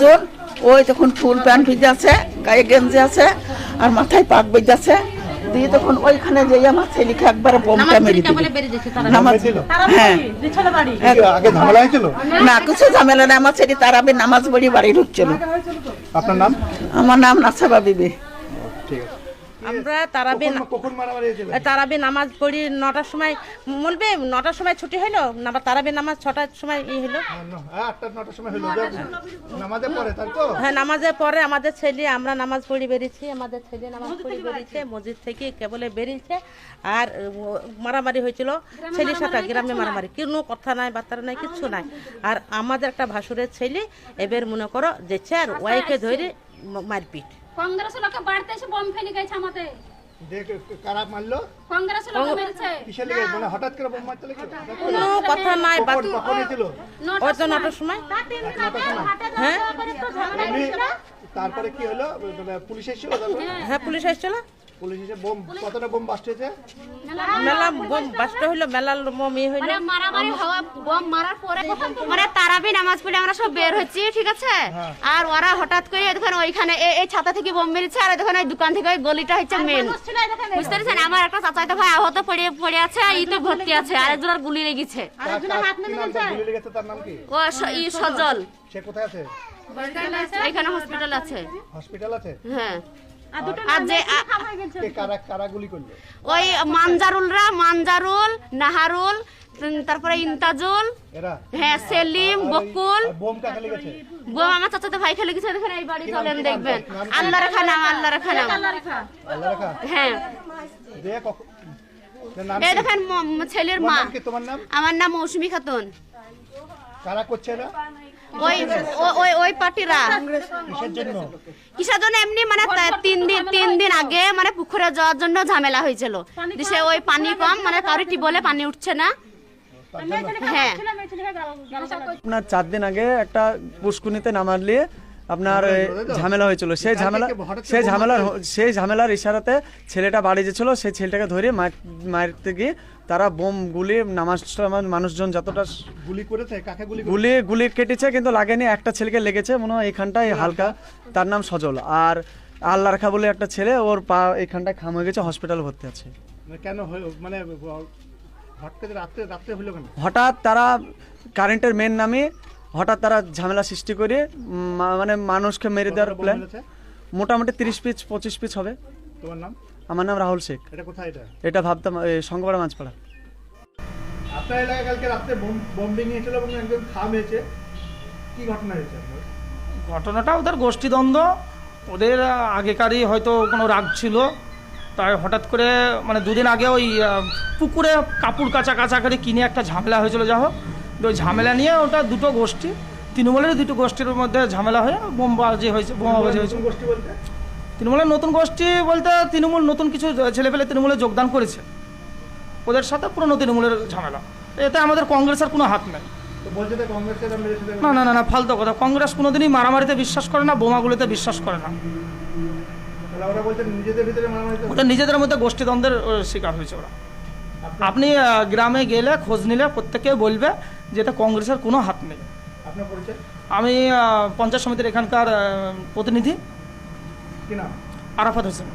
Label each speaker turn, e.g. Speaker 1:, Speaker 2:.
Speaker 1: জন ওই তখন full pant ভিজে আছে গায়ে গেঞ্জি আছে আর মাথায় পাক বেজে আছে দিয়ে তখন ওইখানে যে আমার ছেলেকে একবার বোমটা মেরে দিল। নামাজ হ্যাঁ।
Speaker 2: হয়েছিল?
Speaker 1: না কিছু ঝামেলা না আমার ছেলে তারাবে নামাজ পড়ি বাড়ি ঢুকছিল।
Speaker 2: আপনার নাম?
Speaker 1: আমার নাম নাসাবা বিবি।
Speaker 2: ঠিক আছে।
Speaker 3: আমরা তারাবি
Speaker 2: কখন- কখন মারামারি হয়েছিল
Speaker 3: তারাবি নামাজ পড়ি নটার সময় বলবে নটার সময় ছুটি হলো না তারাবি নামাজ ছটার সময় ই হলো
Speaker 2: হ্যাঁ নামাজের পরে তাই তো?
Speaker 3: হ্যাঁ নামাজের পরে আমাদের ছেলে আমরা নামাজ পড়ি বেরিয়েছি আমাদের ছেলে নামাজ পড়ি বেরিয়েছে মসজিদ থেকে কেবলে বেরিয়েছে আর মারামারি হয়েছিল। ছেলের সাথে গ্রামে মারামারি কোনো কথা নাই বার্তা নাই কিচ্ছু নাই। আর আমাদের একটা ভাসুরের ছেলে এবার মনে করো যেছে আর ওয়াইকে ধরে মারপিট।
Speaker 4: কংগ্রেস লোকে বাড়তে এসে বম ফেলে গেছে আমাদের।
Speaker 2: দেখ কারা মারলো?
Speaker 4: কংগ্রেস লোকে মেরেছে।
Speaker 2: কিসের লাগে? মানে হঠাৎ করে বম মারতে লেগে?
Speaker 3: কোনো কথা নাই
Speaker 2: কখন
Speaker 3: বাত-
Speaker 2: কখন
Speaker 3: ওই তো নটার সময় হ্যাঁ।
Speaker 2: এমনি তারপরে কি হলো? মানে পুলিশ এসেছিল তারপরে?
Speaker 3: হ্যাঁ পুলিশ এসেছিল।
Speaker 2: পুলিশ এসে বোম কতটা বোম বাস্ট হয়েছে?
Speaker 3: মেলা বোম বাস্ট হইল মেলা বোম ই হইল।
Speaker 4: মানে মারামারি হওয়া বম মারার পরে মানে তারাবি নামাজ পড়ে আমরা সব বের হচ্ছি ঠিক আছে? আর ওরা হঠাৎ করে দেখেন ওইখানে এই ছাতা থেকে বোম মেরেছে আর দেখেন ওই দোকান থেকে ওই গলিটা হচ্ছে মেন বুঝতে পেরেছেন? আমার একটা চাচাইতো ভাই আহত পড়ে পড়ে আছে ই তো ভর্তি আছে আর একজনের গুলি লেগেছে। ও সজল।
Speaker 2: সে কোথায় আছে?
Speaker 4: এখানে হসপিটাল আছে।
Speaker 2: হসপিটাল আছে?
Speaker 4: হ্যাঁ। ওই মানজারুলরা মানজারুল নাহারুল তারপরে ইন্তাজুল হ্যাঁ সেলিম বকুল।
Speaker 2: বোম
Speaker 4: আমার চাচাতো ভাই খেলে গেছে দেখেন এই বাড়ি চলেন দেখবেন? আল্লাহ রাখা নাম আল্লাহ রাখা নাম হ্যাঁ।
Speaker 2: নাম
Speaker 4: এই দেখেন ছেলের মা।
Speaker 2: নাম কি? তোমার নাম?
Speaker 4: আমার নাম মৌসুমী খাতুন।
Speaker 2: কারা করছে না
Speaker 4: ওই ওই ওই পার্টিরা।
Speaker 2: কিসের জন্য?
Speaker 4: কিসের জন্য? এমনি মানে তিন দিন তিন দিন আগে মানে পুকুরে যাওয়ার জন্য ঝামেলা হয়েছিল। সে ওই পানি কম মানে কারও টিবলে পানি উঠছে না। হ্যাঁ।
Speaker 5: আপনার চার দিন আগে একটা পুষ্কুনিতে নামার নিয়ে আপনার ঝামেলা হয়েছিল। সেই ঝামেলা সেই ঝামেলার সেই ঝামেলার ইশারাতে ছেলেটা বাড়ি যেছিল সেই ছেলেটাকে ধরে মার- মারতে গিয়ে তারা বোম গুলি নামাজ মানুষজন যতটা
Speaker 2: গুলি করেছে কাকে গুলি
Speaker 5: গুলি গুলি কেটেছে কিন্তু লাগেনি। একটা ছেলেকে লেগেছে মনে হয় এখানটায় হালকা। তার নাম সজল। আর আল্লাহ রাখা বলে একটা ছেলে ওর পা এখানটায় খাম হয়ে গেছে হসপিটাল ভর্তি আছে।
Speaker 2: মানে কেন মানে হঠাৎ
Speaker 5: তারা কারেন্টের মেন নামে হঠাৎ তারা ঝামেলা সৃষ্টি করে মা- মানে মানুষকে মেরে দেওয়ার প্ল্যান মোটামুটি তিরিশ পিস পঁচিশ পিস হবে।
Speaker 2: তোমার নাম?
Speaker 5: আমার নাম রাহুল শেখ।
Speaker 2: এটা কোথায় এটা?
Speaker 5: এটা ভাবতাম সঙ্গপাড়া মাছপাড়া।
Speaker 2: আপনার এলাকায় কালকে রাত্রে বোম বোম্বিং হয়েছিল এবং একজন খাম হয়েছে কি ঘটনা হয়েছে আপনার?
Speaker 6: ঘটনাটা ওদের গোষ্ঠীদ্বন্দ্ব। ওদের আগেকারই হয়তো কোনো রাগ ছিল। তাই হঠাৎ করে মানে দুদিন আগে ওই পুকুরে কাপড় কাচা কাচা করে কিনে একটা ঝামেলা হয়েছিল যা হোক। তো ঝামেলা নিয়ে ওটা দুটো গোষ্ঠী। তৃণমূলের দুটো গোষ্ঠীর মধ্যে ঝামেলা হয়ে বোমবাজি হয়েছে বোমাবাজি হয়েছে। তৃণমূলের নতুন গোষ্ঠী বলতে তৃণমূল নতুন কিছু ছেলেপেলে তৃণমূলে যোগদান করেছে। ওদের সাথে পুরনো তৃণমূলের ঝামেলা। এতে আমাদের কংগ্রেসের কোনো হাত নেই। না না না না ফালতু কথা। কংগ্রেস কোনোদিনই মারামারিতে বিশ্বাস করে না বোমাগুলিতে বিশ্বাস করে না। ওদের নিজেদের মধ্যে গোষ্ঠীদ্বন্দ্বের শিকার হয়েছে ওরা। আপনি গ্রামে গেলে খোঁজ নিলে প্রত্যেকে বলবে যে এটা কংগ্রেসের কোনো হাত নেই। আমি পঞ্চায়েত সমিতির এখানকার প্রতিনিধি। আরাফাত হোসেন।